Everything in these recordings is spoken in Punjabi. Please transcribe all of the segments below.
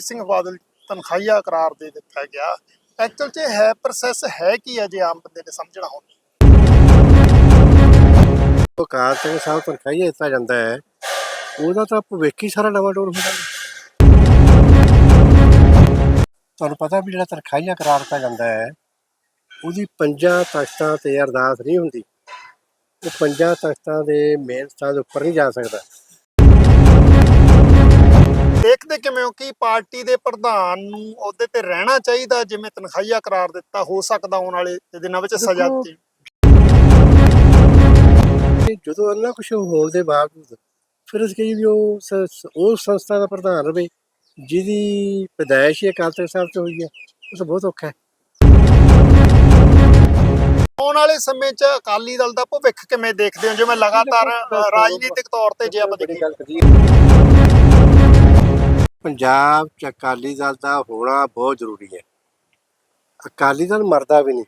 ਸਿੰਘ ਬਾਦਲ ਤਨਖਾਹੀਆ ਕਰਾਰ ਦੇ ਦਿੱਤਾ ਗਿਆ। ਐਕਚੁਅਲ 'ਚ ਹੈ ਪ੍ਰੋਸੈਸ ਹੈ ਕੀ ਹੈ ਜੇ ਆਮ ਬੰਦੇ ਨੇ ਸਮਝਣਾ ਹੋਵੇ? ਉਹ ਕਾਰ ਸਾਹਿਬ ਤਨਖਾਹੀਆ ਦਿੱਤਾ ਜਾਂਦਾ ਹੈ। ਉਹਦਾ ਤਾਂ ਭਵਿੱਖ ਹੀ ਸਾਰਾ ਨਵਾਂ ਡੋਰ ਹੋ ਜਾਂਦਾ ਤੁਹਾਨੂੰ ਪਤਾ ਵੀ ਜਿਹੜਾ ਤਨਖਾਹੀਆ ਕਰਾਰ ਦਿੱਤਾ ਜਾਂਦਾ ਹੈ, ਉਹਦੀ ਪੰਜਾਂ ਤਖਤਾਂ ਤੇ ਅਰਦਾਸ ਨਹੀਂ ਹੁੰਦੀ। ਉਹ ਪੰਜਾਂ ਤਖਤਾਂ ਦੇ ਮੇਨ ਸਥਾਨ ਦੇ ਉੱਪਰ ਨਹੀਂ ਜਾ ਸਕਦਾ। ਦੇਖਦੇ ਕਿਵੇਂ ਹੋ ਕਿ ਪਾਰਟੀ ਦੇ ਪ੍ਰਧਾਨ ਨੂੰ ਅਹੁਦੇ ਤੇ ਰਹਿਣਾ ਚਾਹੀਦਾ ਜਿਵੇਂ ਤਨਖਾਹੀਆ ਕਰਾਰ ਦਿੱਤਾ ਹੋ ਸਕਦਾ ਆਉਣ ਵਾਲੇ ਦਿਨਾਂ ਵਿੱਚ ਸਜ਼ਾ ਦਿੱਤੀ ਜਦੋਂ ਇੰਨਾ ਕੁਝ ਹੋਣ ਦੇ ਬਾਵਜੂਦ ਫਿਰ ਅਸੀਂ ਕਹੀ ਵੀ ਉਹ ਸ- ਉਹ ਸੰਸਥਾ ਦਾ ਪ੍ਰਧਾਨ ਰਵੇ ਜਿਹਦੀ ਪੈਦਾਇਸ਼ ਹੀ ਅਕਾਲ ਤਖਤ ਸਾਹਿਬ ਤੋਂ ਹੋਈ ਹੈ ਤਾਂ ਬਹੁਤ ਔਖਾ ਹੈ। ਆਉਣ ਵਾਲੇ ਸਮੇਂ 'ਚ ਅਕਾਲੀ ਦਲ ਦਾ ਭਵਿੱਖ ਕਿਵੇਂ ਦੇਖਦੇ ਹੋ? ਜਿਵੇਂ ਲਗਾਤਾਰ ਅ, ਰਾਜਨੀਤਿਕ ਤੌਰ ਤੇ ਜੇ ਆਪਾਂ ਬੜੀ ਦੇਖੀਏ। ਪੰਜਾਬ ਚ ਅਕਾਲੀ ਦਲ ਦਾ ਹੋਣਾ ਬਹੁਤ ਜ਼ਰੂਰੀ ਹੈ। ਅਕਾਲੀ ਦਲ ਮਰਦਾ ਵੀ ਨਹੀਂ।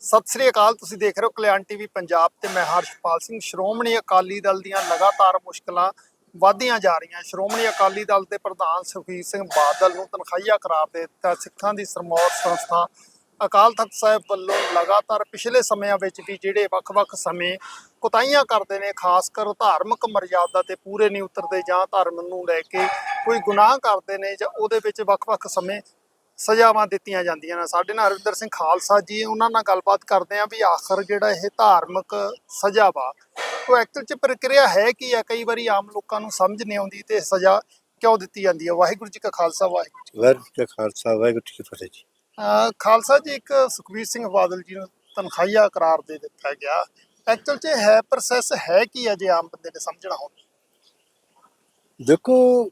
ਸਤਿ ਸ੍ਰੀ ਅਕਾਲ, ਤੁਸੀਂ ਦੇਖ ਰਹੇ ਹੋ ਕਲਿਆਣ ਟੀਵੀ ਪੰਜਾਬ ਤੇ ਮੈਂ ਹਰਸ਼ਪਾਲ ਸਿੰਘ। ਸ਼੍ਰੋਮਣੀ ਅਕਾਲੀ ਦਲ ਦੀਆਂ ਲਗਾਤਾਰ ਮੁਸ਼ਕਲਾਂ ਵਧਦੀਆਂ ਜਾ ਰਹੀਆਂ। ਸ਼੍ਰੋਮਣੀ ਅਕਾਲੀ ਦਲ ਦੇ ਪ੍ਰਧਾਨ ਸੁਖਬੀਰ ਸਿੰਘ ਬਾਦਲ ਨੂੰ ਤਨਖਾਹੀਆ ਕਰਾਰ ਦੇ ਦਿੱਤਾ। ਸਿੱਖਾਂ ਦੀ ਸਰਮੌਰ ਸੰਸਥਾ ਅਕਾਲ ਤਖਤ ਸਾਹਿਬ ਵੱਲੋਂ ਲਗਾਤਾਰ ਪਿਛਲੇ ਸਮਿਆਂ ਵਿੱਚ ਵੀ ਜਿਹੜੇ ਵੱਖ-ਵੱਖ ਸਮੇਂ ਕੁਤਾਈਆਂ ਕਰਦੇ ਨੇ, ਖਾਸ ਕਰ ਧਾਰਮਿਕ ਮਰਜ਼ਾਦਾ ਤੇ ਪੂਰੇ ਨਹੀਂ ਉਤਰਦੇ ਜਾਂ ਧਰਮ ਨੂੰ ਲੈ ਕੇ ਕੋਈ ਗੁਨਾਹ ਕਰਦੇ ਨੇ ਜਾਂ ਉਹਦੇ ਵਿੱਚ ਵੱਖ-ਵੱਖ ਸਮੇਂ ਸਜ਼ਾਵਾਂ ਦਿੱਤੀਆਂ ਜਾਂਦੀਆਂ ਨੇ। ਸਾਡੇ ਨਾਲ ਅਰਵਿੰਦਰ ਸਿੰਘ ਖਾਲਸਾ ਜੀ, ਉਹਨਾਂ ਨਾਲ ਗੱਲਬਾਤ ਕਰਦੇ ਆਂ ਵੀ ਆਖਰ ਜਿਹੜਾ ਇਹ ਧਾਰਮਿਕ ਸਜ਼ਾ ਵਾ ਉਹ ਐਕਚੁਅਲ ਚ ਪ੍ਰਕਿਰਿਆ ਹੈ ਕੀ ਆ ਕਈ ਵਾਰੀ ਆਮ ਲੋਕਾਂ ਨੂੰ ਸਮਝ ਨਹੀਂ ਆਉਂਦੀ ਤੇ ਸਜ਼ਾ ਕਿਉਂ ਦਿੱਤੀ ਜਾਂਦੀ ਹੈ? ਵਾਹਿਗੁਰੂ ਜੀ ਕਾ ਖਾਲਸਾ, ਵਾਹਿਗੁਰੂ ਜੀ ਵਾਹਿਗੁਰੂ ਜੀ ਕਾ ਖਾਲਸਾ, ਵਾਹਿਗੁਰੂ ਜੀ ਕੀ ਫਤਿਹ ਜੀ। ਖਾਲਸਾ ਜੀ, ਇੱਕ ਸੁਖਬੀਰ ਸਿੰਘ ਬਾਦਲ ਜੀ ਨੂੰ ਤਨਖਾਹੀਆ ਕਰਾਰ ਦੇ ਦਿੱਤਾ ਗਿਆ। ਐਕਚੁਅਲ ਚ ਹੈ ਪ੍ਰੋਸੈਸ ਹੈ ਕੀ ਹੈ ਜੇ ਆਮ ਬੰਦੇ ਨੇ ਸਮਝਣਾ ਹੋਵੇ? ਦੇਖੋ,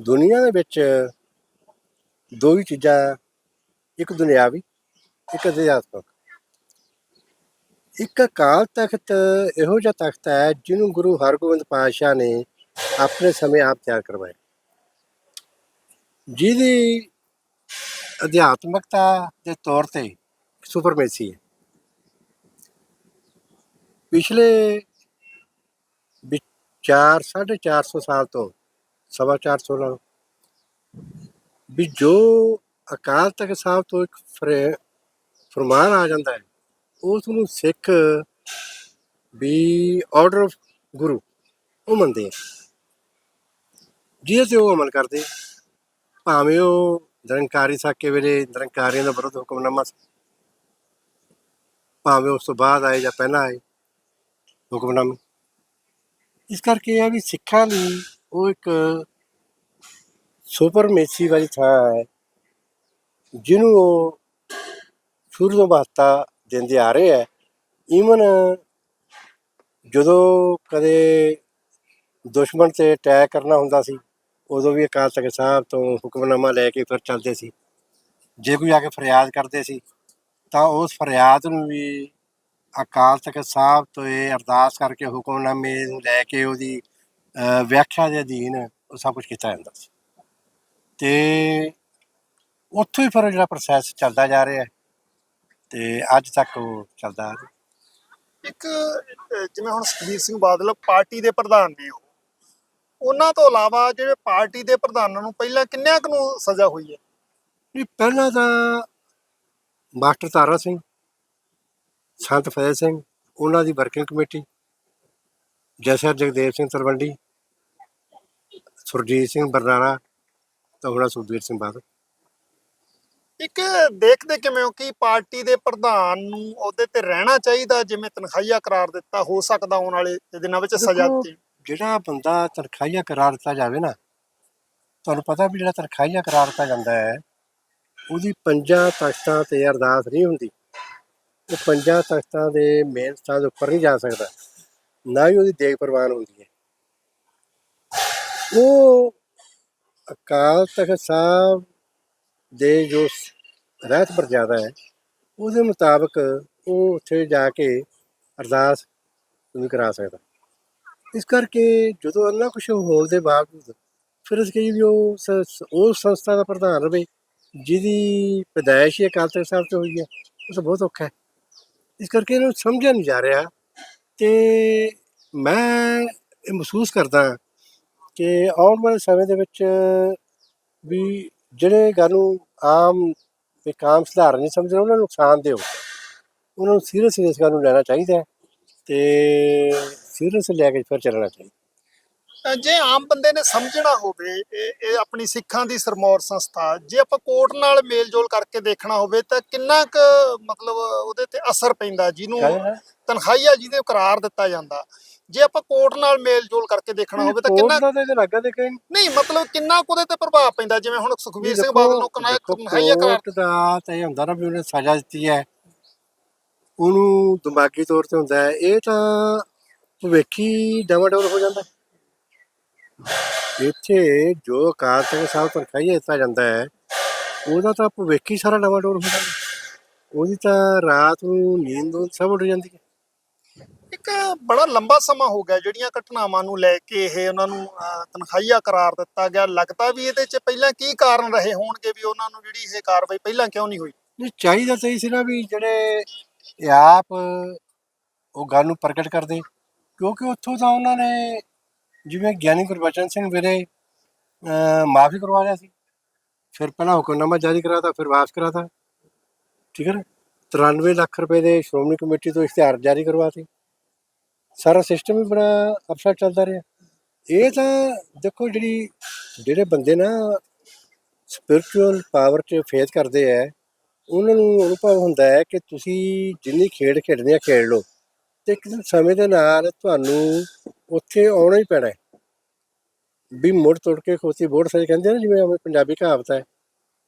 ਦੁਨੀਆ ਦੇ ਵਿੱਚ ਦੋ ਹੀ ਚੀਜ਼ਾਂ ਇੱਕ ਦੁਨਿਆਵੀ, ਇੱਕ ਅਧਿਆਤਮਕ। ਇੱਕ ਅਕਾਲ ਤਖਤ ਇਹੋ ਜਿਹਾ ਤਖਤ ਹੈ ਜਿਹਨੂੰ ਗੁਰੂ ਹਰਗੋਬਿੰਦ ਪਾਤਸ਼ਾਹ ਨੇ ਆਪਣੇ ਸਮੇਂ ਆਪ ਤਿਆਰ ਕਰਵਾਇਆ। ਜਿਹਦੀ ਅਧਿਆਤਮਕਤਾ ਦੇ ਤੌਰ ਤੇ ਸੁਪਰਮੇਸੀ ਹੈ ਪਿਛਲੇ ਵੀ 4 450 ਸਾਲ ਤੋਂ ਸਵਾ 400 ਨਾਲ ਵੀ ਜੋ ਅਕਾਲ ਤਖਤ ਸਾਹਿਬ ਤੋਂ ਇੱਕ ਫਰੇ- ਫਰਮਾਨ ਆ ਜਾਂਦਾ ਹੈ ਉਸ ਨੂੰ ਸਿੱਖ ਵੀ ਆਰਡਰ ਆਫ ਗੁਰੂ ਉਹ ਮੰਨਦੇ ਆ ਜਿਹਦੇ ਤੇ ਉਹ ਅਮਲ ਕਰਦੇ ਭਾਵੇਂ ਉਹ ਨਿਰੰਕਾਰੀ ਸਾਕੇ ਵੇਲੇ, ਨਿਰੰਕਾਰੀਆਂ ਦਾ ਵਿਰੋਧ ਹੁਕਮਨਾਮਾ ਸੀ। ਭਾਵੇਂ ਉਸ ਤੋਂ ਬਾਅਦ ਆਏ ਜਾਂ ਪਹਿਲਾਂ ਆਏ ਹੁਕਮਨਾਮੇ ਇਸ ਕਰਕੇ ਇਹ ਆ ਵੀ ਸਿੱਖਾਂ ਲਈ ਉਹ ਇੱਕ ਸੁਪਰਮੇਸੀ ਵਾਲੀ ਥਾਂ ਹੈ, ਜਿਹਨੂੰ ਉਹ ਸ਼ੁਰੂ ਤੋਂ ਮਹੱਤਤਾ ਦਿੰਦੇ ਆ ਰਹੇ ਹੈ ਈਵਨ ਜਦੋਂ ਕਦੇ ਦੁਸ਼ਮਣ ਤੇ ਅਟੈਕ ਕਰਨਾ ਹੁੰਦਾ ਸੀ ਉਦੋਂ ਵੀ ਅਕਾਲ ਤਖਤ ਸਾਹਿਬ ਤੋਂ ਹੁਕਮਨਾਮਾ ਲੈ ਕੇ ਫਿਰ ਚੱਲਦੇ ਸੀ। ਜੇ ਕੋਈ ਆ ਕੇ ਫਰਿਆਦ ਕਰਦੇ ਸੀ, ਤਾਂ ਉਸ ਫਰਿਆਦ ਨੂੰ ਵੀ ਅਕਾਲ ਤਖਤ ਸਾਹਿਬ ਤੋਂ ਇਹ ਅਰਦਾਸ ਕਰਕੇ ਹੁਕਮਨਾਮੇ ਨੂੰ ਲੈ ਕੇ ਉਹਦੀ ਵਿਆਖਿਆ ਦੇ ਅਧੀਨ ਉਹ ਸਭ ਕੁਝ ਕੀਤਾ ਜਾਂਦਾ ਸੀ। ਤੇ ਉੱਥੋਂ ਹੀ ਫਿਰ ਜਿਹੜਾ ਪ੍ਰੋਸੈਸ ਚੱਲਦਾ ਜਾ ਰਿਹਾ ਹੈ, ਤੇ ਅੱਜ ਤੱਕ ਉਹ ਚੱਲਦਾ ਆ ਰਿਹਾ। ਇੱਕ ਜਿਵੇਂ ਹੁਣ ਸੁਖਬੀਰ ਸਿੰਘ ਬਾਦਲ ਪਾਰਟੀ ਦੇ ਪ੍ਰਧਾਨ ਨੇ ਉਹ ਉਹਨਾਂ ਤੋਂ ਇਲਾਵਾ ਜਿਹੜੇ ਪਾਰਟੀ ਦੇ ਪ੍ਰਧਾਨਾਂ ਨੂੰ ਪਹਿਲਾਂ ਕਿੰਨਿਆਂ ਕੁ ਨੂੰ ਸਜ਼ਾ ਹੋਈ ਹੈ? ਨਹੀਂ ਪਹਿਲਾਂ ਤਾਂ ਮਾਸਟਰ ਤਾਰਾ ਸਿੰਘ ਸੰਤ ਫੈਜ਼ ਸਿੰਘ ਉਹਨਾਂ ਦੀ ਵਰਕਿੰਗ ਕਮੇਟੀ ਜੈਸਰ ਜਗਦੇਵ ਸਿੰਘ ਤਰਵੰਡੀ ਸੁਰਜੀਤ ਸਿੰਘ ਬਰਨਾਲਾ ਤਾਂ ਹੁਣ ਸੁਖਬੀਰ ਸਿੰਘ ਬਾਦਲ। ਇੱਕ ਦੇਖਦੇ ਕਿਵੇਂ ਹੋ ਕਿ ਪਾਰਟੀ ਦੇ ਪ੍ਰਧਾਨ ਨੂੰ ਅਹੁਦੇ ਤੇ ਰਹਿਣਾ ਚਾਹੀਦਾ ਜਿਵੇਂ ਤਨਖਾਹੀਆ ਕਰਾਰ ਦਿੱਤਾ ਹੋ ਸਕਦਾ ਆਉਣ ਵਾਲੇ ਦਿਨਾਂ ਵਿੱਚ ਸਜ਼ਾ ਦਿੱਤੀ ਜਿਹੜਾ ਬੰਦਾ ਤਨਖਾਹੀਆ ਕਰਾਰ ਦਿੱਤਾ ਜਾਵੇ ਨਾ, ਤੁਹਾਨੂੰ ਪਤਾ ਵੀ ਜਿਹੜਾ ਤਨਖਾਹੀਆ ਕਰਾਰ ਦਿੱਤਾ ਜਾਂਦਾ ਹੈ, ਉਹਦੀ ਪੰਜਾਂ ਤਖਤਾਂ ਤੇ ਅਰਦਾਸ ਨਹੀਂ ਹੁੰਦੀ। ਉਹ ਪੰਜਾਂ ਤਖਤਾਂ ਦੇ ਮੇਨ ਸਥਾਨ ਦੇ ਉੱਪਰ ਨਹੀਂ ਜਾ ਸਕਦਾ। ਨਾ ਹੀ ਉਹਦੀ ਦੇਖ ਪ੍ਰਵਾਨ ਹੁੰਦੀ ਹੈ। ਉਹ ਅਕਾਲ ਤਖਤ ਸਾਹਿਬ ਦੇ ਜੋ ਰਹਿਤ ਮਰਜ਼ਾਦਾ ਹੈ, ਉਹਦੇ ਮੁਤਾਬਕ ਉਹ ਉੱਥੇ ਜਾ ਕੇ ਅਰਦਾਸ ਨਹੀਂ ਕਰਾ ਸਕਦਾ। ਇਸ ਕਰਕੇ ਜਦੋਂ ਇੰਨਾ ਕੁਝ ਹੋਣ ਦੇ ਬਾਵਜੂਦ ਫਿਰ ਅਸੀਂ ਕਹੀਏ ਵੀ ਉਹ ਸ- ਸ- ਉਹ ਸੰਸਥਾ ਦਾ ਪ੍ਰਧਾਨ ਰਵੇ, ਜਿਹਦੀ ਪੈਦਾਇਸ਼ ਹੀ ਅਕਾਲ ਤਖਤ ਸਾਹਿਬ ਤੋਂ ਹੋਈ ਹੈ, ਉਹ ਤਾਂ ਬਹੁਤ ਔਖਾ ਹੈ। ਇਸ ਕਰਕੇ ਇਹਨੂੰ ਸਮਝਿਆ ਨਹੀਂ ਜਾ ਰਿਹਾ ਤੇ ਮੈਂ ਇਹ ਮਹਿਸੂਸ ਕਰਦਾ ਕਿ ਆਉਣ ਵਾਲੇ ਸਮੇਂ ਦੇ ਵਿੱਚ ਵੀ ਜਿਹੜੇ ਗੱਲ ਨੂੰ ਆਮ ਇੱਕ ਆਮ ਸਧਾਰਨ ਨਹੀਂ ਸਮਝਦੇ, ਉਹਨਾਂ ਨੂੰ ਨੁਕਸਾਨ ਦਿਓ। ਉਹਨਾਂ ਨੂੰ ਸੀਰੀਅਸ ਇਸ ਗੱਲ ਨੂੰ ਲੈਣਾ ਚਾਹੀਦਾ ਹੈ ਤੇ ਸੀਰੀਅਸ ਲੈ ਕੇ ਫਿਰ ਚੱਲਣਾ ਚਾਹੀਦਾ। ਜੇ ਆਮ ਬੰਦੇ ਨੇ ਸਮਝਣਾ ਹੋਵੇ ਇਹ ਇਹ ਆਪਣੀ ਸਿੱਖਾਂ ਦੀ ਸਰਮੌਰ ਸੰਸਥਾ ਜੇ ਆਪਾਂ ਕੋਰਟ ਨਾਲ ਮੇਲਜੋਲ ਕਰਕੇ ਦੇਖਣਾ ਹੋਵੇ ਤਾਂ ਕਿੰਨਾ ਕੁ ਮਤਲਬ ਉਹਦੇ ਤੇ ਅਸਰ ਪੈਂਦਾ ਜਿਹਨੂੰ ਤਨਖਾਹੀਆ ਜਿਹਦੇ ਕਰਾਰ ਦਿੱਤਾ ਜਾਂਦਾ। ਜੇ ਆਪਾਂ ਕੋਰਟ ਨਾਲ ਮੇਲਜੋਲ ਕਰਕੇ ਦੇਖਣਾ ਹੋਵੇ ਤਾਂ ਕਿੰਨਾ ਦਾ ਤੇ ਲੱਗਾ ਦੇ ਕਈ ਨਹੀਂ ਮਤਲਬ ਕਿੰਨਾ ਕੁ ਉਹਦੇ ਤੇ ਪ੍ਰਭਾਵ ਪੈਂਦਾ ਜਿਵੇਂ ਹੁਣ ਸੁਖਬੀਰ ਸਿੰਘ ਬਾਦਲ ਨੂੰ ਤਨਖਾਹੀਆ ਕਰਾਰ ਕੋਰਟ ਦਾ ਤਾਂ ਇਹ ਹੁੰਦਾ ਨਾ ਵੀ ਉਹਨੇ ਸਜ਼ਾ ਦਿੱਤੀ ਹੈ। ਉਹਨੂੰ ਦਿਮਾਗੀ ਤੌਰ ਤੇ ਹੁੰਦਾ ਹੈ। ਇਹ ਤਾਂ ਭਵਿੱਖੀ ਡਮਾਡੋਲ ਹੋ ਜਾਂਦਾ। ਇੱਥੇ ਜੋ ਅਕਾਲ ਤਖਤ ਸਾਹਿਬ ਤਨਖਾਹੀਆ ਦਿੱਤਾ ਜਾਂਦਾ ਹੈ ਉਹਦਾ ਤਾਂ ਭਵਿੱਖੀ ਸਾਰਾ ਡਮਾਡੋਲ ਹੋ ਜਾਂਦਾ। ਉਹਦੀ ਤਾਂ ਰਾਤ ਨੂੰ ਨੀਂਦ ਸਭ ਉੱਡ ਜਾਂਦੀ ਹੈ ਇੱਕ ਬੜਾ ਲੰਬਾ ਸਮਾਂ ਹੋ ਗਿਆ ਜਿਹੜੀਆਂ ਘਟਨਾਵਾਂ ਨੂੰ ਲੈ ਕੇ ਇਹ ਉਹਨਾਂ ਨੂੰ ਤਨਖਾਹੀਆ ਕਰਾਰ ਦਿੱਤਾ ਗਿਆ ਲੱਗਦਾ ਵੀ ਇਹਦੇ 'ਚ ਪਹਿਲਾਂ ਕੀ ਕਾਰਨ ਰਹੇ ਹੋਣਗੇ ਵੀ ਉਹਨਾਂ ਨੂੰ ਜਿਹੜੀ ਇਹ ਕਾਰਵਾਈ ਪਹਿਲਾਂ ਕਿਉਂ ਨਹੀਂ ਹੋਈ ਨਹੀਂ ਚਾਹੀਦਾ ਇਹ ਸੀ ਨਾ ਵੀ ਜਿਹੜੇ ਆਪ ਉਹ ਗੱਲ ਨੂੰ ਪ੍ਰਗਟ ਕਰਦੇ ਕਿਉਂਕਿ ਉੱਥੋਂ ਤਾਂ ਉਹਨਾਂ ਨੇ ਜਿਵੇਂ ਗਿਆਨੀ ਗੁਰਬਚਨ ਸਿੰਘ ਵੀਰੇ ਮਾਫੀ ਕਰਵਾ ਲਿਆ ਸੀ। ਫਿਰ ਪਹਿਲਾਂ ਹੁਕਮਨਾਮਾ ਜਾਰੀ ਕਰਾਤਾ, ਫਿਰ ਵਾਪਸ ਕਰਾਤਾ। ਠੀਕ ਹੈ ਨਾ? 93 ਲੱਖ ਰੁਪਏ ਦੇ ਸ਼੍ਰੋਮਣੀ ਕਮੇਟੀ ਤੋਂ ਇਸ਼ਤਿਹਾਰ ਜਾਰੀ ਕਰਵਾਤੇ। ਸਾਰਾ ਸਿਸਟਮ ਹੀ ਬੜਾ ਅਫਸਰ ਚੱਲਦਾ ਰਿਹਾ। ਇਹ ਤਾਂ ਦੇਖੋ ਜਿਹੜੀ, ਜਿਹੜੇ ਬੰਦੇ ਨਾ ਸਪਿਰਚੁਅਲ ਪਾਵਰ 'ਚ ਫੇਥ ਕਰਦੇ ਆ, ਉਹਨਾਂ ਨੂੰ ਅਨੁਭਵ ਹੁੰਦਾ ਹੈ ਕਿ ਤੁਸੀਂ ਜਿੰਨੀ ਖੇਡ ਖੇਡਦੇ ਆ, ਖੇਡ ਲਓ। ਤੇ ਇੱਕ ਦਿਨ ਸਮੇਂ ਦੇ ਨਾਲ ਤੁਹਾਨੂੰ ਉੱਥੇ ਆਉਣਾ ਹੀ ਪੈਣਾ ਵੀ ਮੁੜ ਤੁੜ ਕੇ ਖੋਤੀ ਬੋੜ ਸੇ ਕਹਿੰਦੇ ਆ ਨਾ, ਜਿਵੇਂ ਆਪਣੇ ਪੰਜਾਬੀ ਕਹਾਵਤ ਹੈ।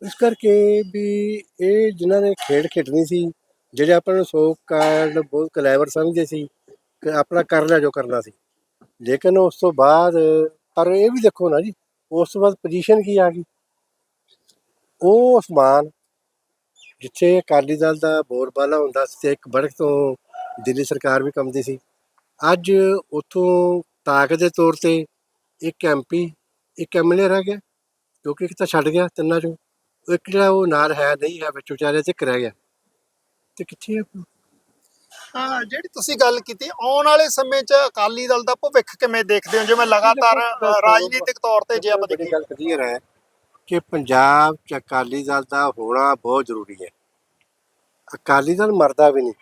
ਇਸ ਕਰਕੇ ਵੀ ਇਹ ਜਿਨ੍ਹਾਂ ਨੇ ਖੇਡ ਖੇਡਣੀ ਸੀ, ਜਿਹੜੇ ਆਪਾਂ ਨੂੰ ਸੋ ਕਾਰਡ ਬਹੁਤ ਕਲੈਵਰ ਸਮਝਦੇ ਸੀ ਕਿ ਆਪਣਾ ਕਰ ਲਿਆ ਜੋ ਕਰਨਾ ਸੀ। ਲੇਕਿਨ ਉਸ ਤੋਂ ਬਾਅਦ, ਪਰ ਇਹ ਵੀ ਦੇਖੋ ਨਾ ਜੀ, ਉਸ ਤੋਂ ਬਾਅਦ ਪੋਜੀਸ਼ਨ ਕੀ ਆ ਗਈ? ਉਹ ਅਸਮਾਨ, ਜਿੱਥੇ ਅਕਾਲੀ ਦਲ ਦਾ ਬੋਰਬਾਲਾ ਹੁੰਦਾ ਸੀ ਤੇ ਇੱਕ ਬੜਕ ਤੋਂ ਦਿੱਲੀ ਸਰਕਾਰ ਵੀ ਕੰਮਦੀ ਸੀ। ਅੱਜ ਉਥੋਂ ਤਾਕਤ ਦੇ ਤੌਰ ਤੇ ਇੱਕ ਐਮਪੀ ਇੱਕ ਐਮਐਲਏ ਰਹਿ ਗਿਆ ਕਿਉਂਕਿ ਇੱਕ ਤਾਂ ਛੱਡ ਗਿਆ ਤਿੰਨਾਂ ਚੋਂ। ਇੱਕ ਜਿਹੜਾ ਉਹ ਨਾਲ ਹੈ ਨਹੀਂ ਹੈ ਵਿੱਚ ਵਿਚਾਰੇ ਤੇ ਰਹਿ ਗਿਆ। ਤੇ ਕਿੱਥੇ ਹੈ ਹਾਂ ਜਿਹੜੀ ਤੁਸੀਂ ਗੱਲ ਕੀਤੀ ਆਉਣ ਵਾਲੇ ਸਮੇਂ 'ਚ ਅਕਾਲੀ ਦਲ ਦਾ ਭਵਿੱਖ ਕਿਵੇਂ ਦੇਖਦੇ ਹੋ? ਜਿਵੇਂ ਲਗਾਤਾਰ ਰਾਜਨੀਤਿਕ ਤੌਰ ਤੇ ਜੇ ਆਪਾਂ ਦੇਖੀਏ। ਗੱਲ ਕਲੀਅਰ ਹੈ ਕਿ ਪੰਜਾਬ ਚ ਅਕਾਲੀ ਦਲ ਦਾ ਹੋਣਾ ਬਹੁਤ ਜ਼ਰੂਰੀ ਹੈ। ਅਕਾਲੀ ਦਲ ਮਰਦਾ ਵੀ ਨਹੀਂ।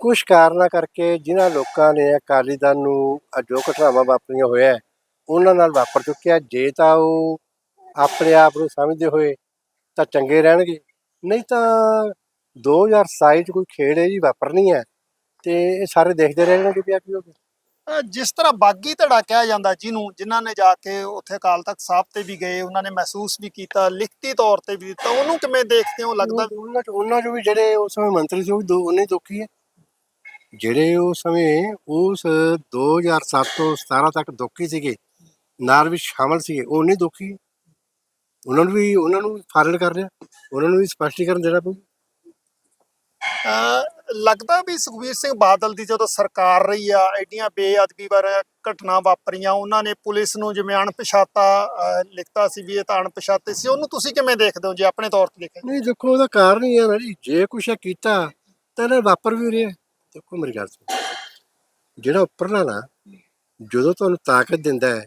ਕੁਝ ਕਾਰਨਾਂ ਕਰਕੇ ਜਿਨ੍ਹਾਂ ਲੋਕਾਂ ਨੇ ਅਕਾਲੀ ਦਲ ਨੂੰ ਆਹ ਜੋ ਘਟਨਾਵਾਂ ਵਾਪਰੀਆਂ ਹੋਇਆ ਹੈ, ਉਹਨਾਂ ਨਾਲ ਵਾਪਰ ਚੁੱਕਿਆ। ਜੇ ਤਾਂ ਉਹ ਆਪਣੇ ਆਪ ਨੂੰ ਸਮਝਦੇ ਹੋਏ ਤਾਂ ਚੰਗੇ ਰਹਿਣਗੇ। ਨਹੀਂ ਤਾਂ 2027 ਚ ਕੋਈ ਖੇਡ ਹੈ ਜੀ ਵਾਪਰਨੀ ਹੈ ਤੇ ਇਹ ਸਾਰੇ ਦੇਖਦੇ ਰਹਿਣਗੇ ਵੀ ਆ ਕੀ ਹੋ ਗਿਆ। ਜਿਸ ਤਰ੍ਹਾਂ ਬਾਗੀ ਧੜਾ ਕਿਹਾ ਜਾਂਦਾ ਜਿਹਨੂੰ ਜਿਨ੍ਹਾਂ ਨੇ ਜਾ ਕੇ ਉੱਥੇ ਅਕਾਲ ਤਖਤ ਸਾਹਿਬ ਤੇ ਵੀ ਗਏ ਉਹਨਾਂ ਨੇ ਮਹਿਸੂਸ ਵੀ ਕੀਤਾ ਲਿਖਤੀ ਤੌਰ ਤੇ ਵੀ ਦਿੱਤਾ ਉਹਨੂੰ ਕਿਵੇਂ ਦੇਖਦੇ ਹੋ? ਲੱਗਦਾ ਵੀ ਉਹਨਾਂ ਚ ਉਹਨਾਂ ਚੋਂ ਵੀ ਜਿਹੜੇ ਉਸ ਸਮੇਂ ਮੰਤਰੀ ਸੀ ਉਹ ਵੀ ਦੋ ਉਹਨੇ ਦੁਖੀ ਹੈ। ਜਿਹੜੇ ਉਸ ਸਮੇਂ ਉਸ 2007 ਤੋਂ 17 ਤੱਕ ਦੁਖੀ ਸੀਗੇ ਨਾਲ ਵੀ ਸ਼ਾਮਲ ਸੀਗੇ ਉਹ ਨਹੀਂ ਦੁਖੀ। ਉਹਨਾਂ ਨੂੰ ਵੀ ਉਹਨਾਂ ਨੂੰ ਫਾਰਵਰਡ ਕਰ ਰਿਹਾ ਉਹਨਾਂ ਨੂੰ ਵੀ ਸਪਸ਼ਟੀਕਰਨ ਦੇਣਾ ਪਊ। ਲੱਗਦਾ ਵੀ ਸੁਖਬੀਰ ਸਿੰਘ ਬਾਦਲ ਦੀ ਜਦੋਂ ਸਰਕਾਰ ਰਹੀ ਆ ਐਡੀਆਂ ਬੇਅਦਬੀ ਵਾਰ ਘਟਨਾ ਵਾਪਰੀਆਂ ਉਹਨਾਂ ਨੇ ਪੁਲਿਸ ਨੂੰ ਜਿਵੇਂ ਅਣਪਛਾਤਾ ਲਿਖਤਾ ਸੀ ਵੀ ਇਹ ਤਾਂ ਅਣਪਛਾਤੇ ਸੀ ਉਹਨੂੰ ਤੁਸੀਂ ਕਿਵੇਂ ਦੇਖਦੇ ਹੋ ਜੇ ਆਪਣੇ ਤੌਰ ਤੇ ਦੇਖੇ ਨਹੀਂ ਦੇਖੋ ਉਹਦਾ ਕਾਰਨ ਹੀ ਹੈ ਨਾ ਜੀ ਜੇ ਕੁਛ ਇਹ ਕੀਤਾ ਤਾਂ ਇਹਨੇ ਵਾਪਰ ਵੀ ਰਿਹਾ। ਦੇਖੋ ਮੇਰੀ ਗੱਲ ਸੁਣੋ। ਜਿਹੜਾ ਉੱਪਰਲਾ ਨਾ ਜਦੋਂ ਤੁਹਾਨੂੰ ਤਾਕਤ ਦਿੰਦਾ ਹੈ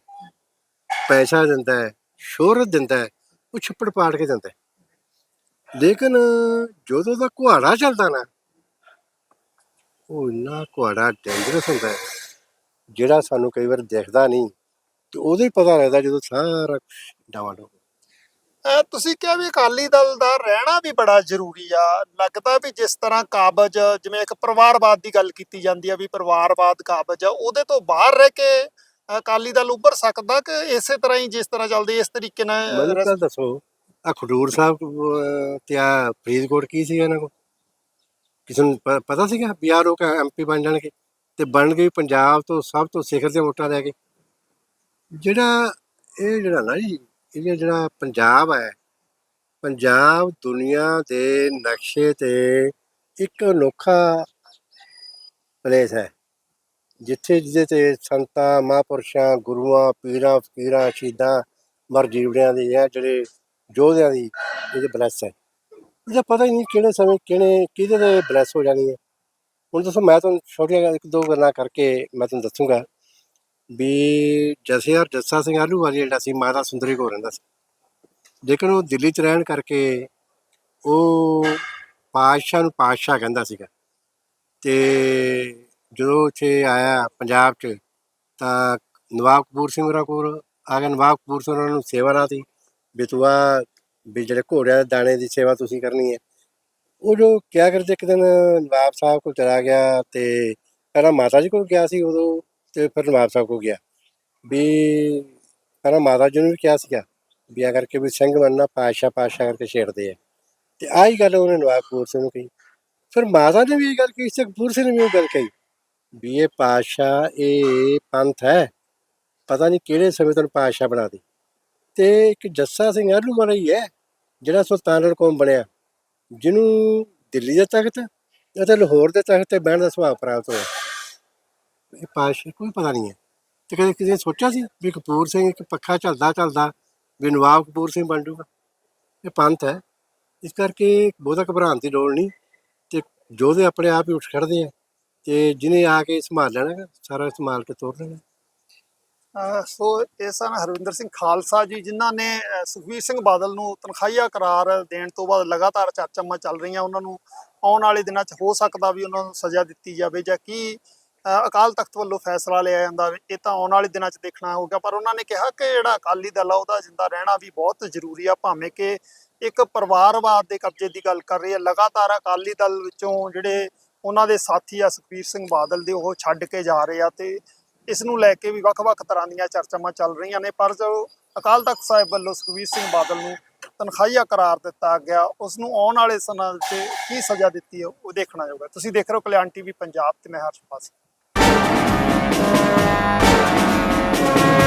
ਪੈਸਾ ਦਿੰਦਾ ਹੈ ਸ਼ੋਹਰਤ ਦਿੰਦਾ ਹੈ ਉਹ ਛੱਪੜ ਪਾੜ ਕੇ ਦਿੰਦਾ ਹੈ। ਲੇਕਿਨ ਜਦੋਂ ਦਾ ਕੁਹਾੜਾ ਚੱਲਦਾ ਨਾ ਉਹ ਇੰਨਾ ਕੁਹਾੜਾ ਡੇਂਜਰਸ ਹੁੰਦਾ ਹੈ ਜਿਹੜਾ ਸਾਨੂੰ ਕਈ ਵਾਰ ਦਿਖਦਾ ਨਹੀਂ ਤੇ ਉਦੋਂ ਹੀ ਪਤਾ ਲੱਗਦਾ ਜਦੋਂ ਸਾਰਾ ਡਾਵਾਡੋ ਅ, ਤੁਸੀਂ ਕਿਹਾ ਵੀ ਅਕਾਲੀ ਦਲ ਦਾ ਰਹਿਣਾ ਵੀ ਬੜਾ ਜ਼ਰੂਰੀ ਆ। ਲੱਗਦਾ ਵੀ ਜਿਸ ਤਰ੍ਹਾਂ ਕਾਬਜ ਜਿਵੇਂ ਇੱਕ ਪਰਿਵਾਰਵਾਦ ਦੀ ਗੱਲ ਕੀਤੀ ਜਾਂਦੀ ਆ ਵੀ ਪਰਿਵਾਰਵਾਦ ਕਾਬਜ ਆ ਉਹਦੇ ਤੋਂ ਬਾਹਰ ਰਹਿ ਕੇ ਅਕਾਲੀ ਦਲ ਉੱਭਰ ਸਕਦਾ ਕਿ ਇਸੇ ਤਰ੍ਹਾਂ ਹੀ ਜਿਸ ਤਰ੍ਹਾਂ ਚੱਲਦੀ ਇਸ ਤਰੀਕੇ ਨਾਲ ਮੈਨੂੰ ਦੱਸੋ ਆ ਖਡੂਰ ਸਾਹਿਬ ਤੇ ਆ ਫਰੀਦਕੋਟ ਕੀ ਸੀਗਾ ਇਹਨਾਂ ਕੋਲ? ਕਿਸੇ ਨੂੰ ਪ- ਪਤਾ ਸੀਗਾ ਵੀ ਆਹ ਲੋਕ ਐਮਪੀ ਬਣ ਜਾਣਗੇ ਤੇ ਬਣ ਗਏ ਪੰਜਾਬ ਤੋਂ ਸਭ ਤੋਂ ਸਿਖਰ ਤੇ ਵੋਟਾਂ ਲੈ ਕੇ? ਜਿਹੜਾ ਇਹ ਜਿਹੜਾ ਨਾ ਜੀ ਇਹ ਜਿਹੜਾ ਪੰਜਾਬ ਹੈ, ਪੰਜਾਬ ਦੁਨੀਆ ਦੇ ਨਕਸ਼ੇ ਤੇ ਇੱਕ ਅਨੋਖਾ ਪਲੇਸ ਹੈ, ਜਿੱਥੇ ਜਿਹਦੇ ਤੇ ਸੰਤਾਂ, ਮਹਾਂਪੁਰਸ਼ਾਂ, ਗੁਰੂਆਂ, ਪੀਰਾਂ, ਫਕੀਰਾਂ, ਸ਼ਹੀਦਾਂ ਮਰਜੀਵੜਿਆਂ ਦੇ ਆ ਜਿਹੜੇ ਯੋਧਿਆਂ ਦੀ ਇਹਦੇ ਬਲੈਸ ਹੈ। ਇਹਦਾ ਪਤਾ ਹੀ ਨਹੀਂ ਕਿਹੜੇ ਸਮੇਂ ਕਿਹੜੇ ਕਿਹਦੇ ਤੇ ਬਲੈਸ ਹੋ ਜਾਣੀ ਹੈ। ਹੁਣ ਦੱਸੋ, ਮੈਂ ਤੁਹਾਨੂੰ ਛੋਟੀਆਂ ਇੱਕ ਦੋ ਗੱਲਾਂ ਕਰਕੇ ਮੈਂ ਤੁਹਾਨੂੰ ਦੱਸੂਗਾ। ਵੀ ਜਥੇਦਾਰ ਜੱਸਾ ਸਿੰਘ ਆਲੂਵਾਲੀ ਜਿਹੜਾ ਸੀ, ਮਾਤਾ ਸੁੰਦਰੀ ਕੋਲ ਰਹਿੰਦਾ ਸੀ। ਲੇਕਿਨ ਉਹ ਦਿੱਲੀ 'ਚ ਰਹਿਣ ਕਰਕੇ ਉਹ ਪਾਤਸ਼ਾਹ ਨੂੰ ਪਾਤਸ਼ਾਹ ਕਹਿੰਦਾ ਸੀਗਾ। ਤੇ ਜਦੋਂ ਉੱਥੇ ਆਇਆ ਪੰਜਾਬ 'ਚ, ਤਾਂ ਨਵਾਬ ਕਪੂਰ ਸਿੰਘ ਹੋਰਾਂ ਕੋਲ ਆ ਗਿਆ। ਨਵਾਬ ਕਪੂਰ ਸਿੰਘ ਹੋਰਾਂ ਨੂੰ ਸੇਵਾ ਨਾ ਸੀ, ਵੀ ਵੀ ਜਿਹੜੇ ਘੋੜਿਆਂ ਦੇ ਦਾਣੇ ਦੀ ਸੇਵਾ ਤੁਸੀਂ ਕਰਨੀ ਹੈ। ਉਹ ਜੋ ਕਿਆ ਕਰਦੇ, ਇੱਕ ਦਿਨ ਨਵਾਬ ਸਾਹਿਬ ਕੋਲ ਚਲਾ ਗਿਆ ਤੇ ਪਹਿਲਾਂ ਮਾਤਾ ਜੀ ਕੋਲ ਗਿਆ ਸੀ, ਉਦੋਂ ਤੇ ਫਿਰ ਨਵਾਬ ਸਾਹਿਬ ਕੋਲ ਗਿਆ। ਵੀ ਪਹਿਲਾਂ ਮਾਤਾ ਜੀ ਨੂੰ ਵੀ ਕਿਹਾ ਸੀਗਾ ਵੀ ਆ ਕਰਕੇ ਵੀ ਸਿੰਘ ਬਣਨਾ ਪਾਸ਼ਾ ਪਾਸ਼ਾ ਕਰਕੇ ਛੇੜਦੇ ਆ। ਤੇ ਆਹੀ ਗੱਲ ਉਹਨੇ ਨਵਾਬ ਕਪੂਰ ਸਿੰਘ ਨੂੰ ਕਹੀ। ਫਿਰ ਮਾਤਾ ਨੇ ਵੀ ਇਹ ਗੱਲ ਕਹੀ ਸੀ ਕਪੂਰ ਸਿੰਘ ਨੇ ਵੀ ਇਹ ਗੱਲ ਕਹੀ ਵੀ ਇਹ ਪਾਸ਼ਾ ਇਹ ਪੰਥ ਹੈ। ਪਤਾ ਨਹੀਂ ਕਿਹੜੇ ਸਮੇਂ ਤੋਂ ਪਾਸ਼ਾ ਬਣਾ ਦੇ ਤੇ ਇੱਕ ਜੱਸਾ ਸਿੰਘ ਆਲੂ ਵਾਲਾ ਹੀ ਹੈ ਜਿਹੜਾ ਸੁਲਤਾਨੁਲ ਕੌਮ ਬਣਿਆ, ਜਿਹਨੂੰ ਦਿੱਲੀ ਦਾ ਤਖਤ ਅਤੇ ਲਾਹੌਰ ਦੇ ਤਖਤ ਤੇ ਬਹਿਣ ਦਾ ਸੁਭਾਅ ਪ੍ਰਾਪਤ ਹੋਇਆ। ਇਹ ਪਾਸ਼ਾ ਕੋਈ ਪਤਾ ਨਹੀਂ ਹੈ। ਤੇ ਕਦੇ ਕਿਸੇ ਨੇ ਸੋਚਿਆ ਸੀ ਵੀ ਕਪੂਰ ਸਿੰਘ ਇੱਕ ਪੱਖਾ ਚੱਲਦਾ ਚੱਲਦਾ ਵੀ ਨਵਾਬ ਕਪੂਰ ਸਿੰਘ ਬਣ ਜਾਊਗਾ? ਇਹ ਪੰਥ ਹੈ। ਇਸ ਕਰਕੇ ਬਹੁਤਾ ਘਬਰਾਉਣ ਦੀ ਲੋੜ ਨਹੀਂ। ਤੇ ਜੋਧੇ ਆਪਣੇ ਆਪ ਹੀ ਉੱਠ ਖੜਦੇ ਆ ਤੇ ਜਿਹਨੇ ਆ ਕੇ ਸੰਭਾਲ ਲੈਣਾ ਸਾਰਾ ਸੰਭਾਲ ਕੇ ਤੋਰ ਲੈਣਾ ਸੋ ਇਹ ਸਨ ਹਰਵਿੰਦਰ ਸਿੰਘ ਖਾਲਸਾ ਜੀ, ਜਿਨ੍ਹਾਂ ਨੇ, ਅਹ ਸੁਖਬੀਰ ਸਿੰਘ ਬਾਦਲ ਨੂੰ ਤਨਖਾਹੀਆ ਕਰਾਰ ਦੇਣ ਤੋਂ ਬਾਅਦ ਲਗਾਤਾਰ ਚਰਚਾਵਾਂ ਚੱਲ ਰਹੀਆਂ। ਉਹਨਾਂ ਨੂੰ ਆਉਣ ਵਾਲੇ ਦਿਨਾਂ 'ਚ ਹੋ ਸਕਦਾ ਵੀ ਉਹਨਾਂ ਨੂੰ ਸਜ਼ਾ ਦਿੱਤੀ ਜਾਵੇ ਜਾਂ ਕੀ ਅਕਾਲ ਤਖਤ ਵੱਲੋਂ ਫੈਸਲਾ ਲਿਆ ਜਾਂਦਾ ਇਹ ਤਾਂ ਆਉਣ ਵਾਲੇ ਦਿਨਾਂ 'ਚ ਦੇਖਣਾ ਹੋਊਗਾ, ਪਰ ਉਹਨਾਂ ਨੇ ਕਿਹਾ ਕਿ ਜਿਹੜਾ ਅਕਾਲੀ ਦਲ ਆ ਉਹਦਾ ਜਿੰਦਾ ਰਹਿਣਾ ਵੀ ਬਹੁਤ ਜ਼ਰੂਰੀ ਆ, ਭਾਵੇਂ ਕਿ ਇੱਕ ਪਰਿਵਾਰਵਾਦ ਦੇ ਕਬਜ਼ੇ ਦੀ ਗੱਲ ਕਰ ਰਹੀ ਹੈ, ਲਗਾਤਾਰ ਅਕਾਲੀ ਦਲ ਵਿੱਚੋਂ ਜਿਹੜੇ ਉਹਨਾਂ ਦੇ ਸਾਥੀ ਆ ਸੁਖਬੀਰ ਸਿੰਘ ਬਾਦਲ ਦੇ, ਉਹ ਛੱਡ ਕੇ ਜਾ ਰਹੇ ਆ ਤੇ ਇਸ ਨੂੰ ਲੈ ਕੇ ਵੀ ਵੱਖ-ਵੱਖ ਤਰ੍ਹਾਂ ਦੀਆਂ ਚਰਚਾਵਾਂ ਚੱਲ ਰਹੀਆਂ ਨੇ, ਪਰ ਜੋ ਅਕਾਲ ਤਖਤ ਸਾਹਿਬ ਵੱਲੋਂ ਸੁਖਬੀਰ ਸਿੰਘ ਬਾਦਲ ਨੂੰ ਤਨਖਾਹੀਆ ਕਰਾਰ ਦਿੱਤਾ ਗਿਆ, ਉਸ ਨੂੰ ਆਉਣ ਵਾਲੇ ਸਮਾਂ 'ਚ ਕੀ ਸਜ਼ਾ ਦਿੱਤੀ ਹੈ, ਉਹ ਦੇਖਣਾ ਜਾਊਗਾ। ਤੁਸੀਂ ਦੇਖ ਰਹੇ ਹੋ ਕਲਿਆਣ ਟੀਵੀ ਪੰਜਾਬ ਤੇ ਮੈਂ ਹਰਸ਼ਪਾਲ ਸਿੰਘ Thank you.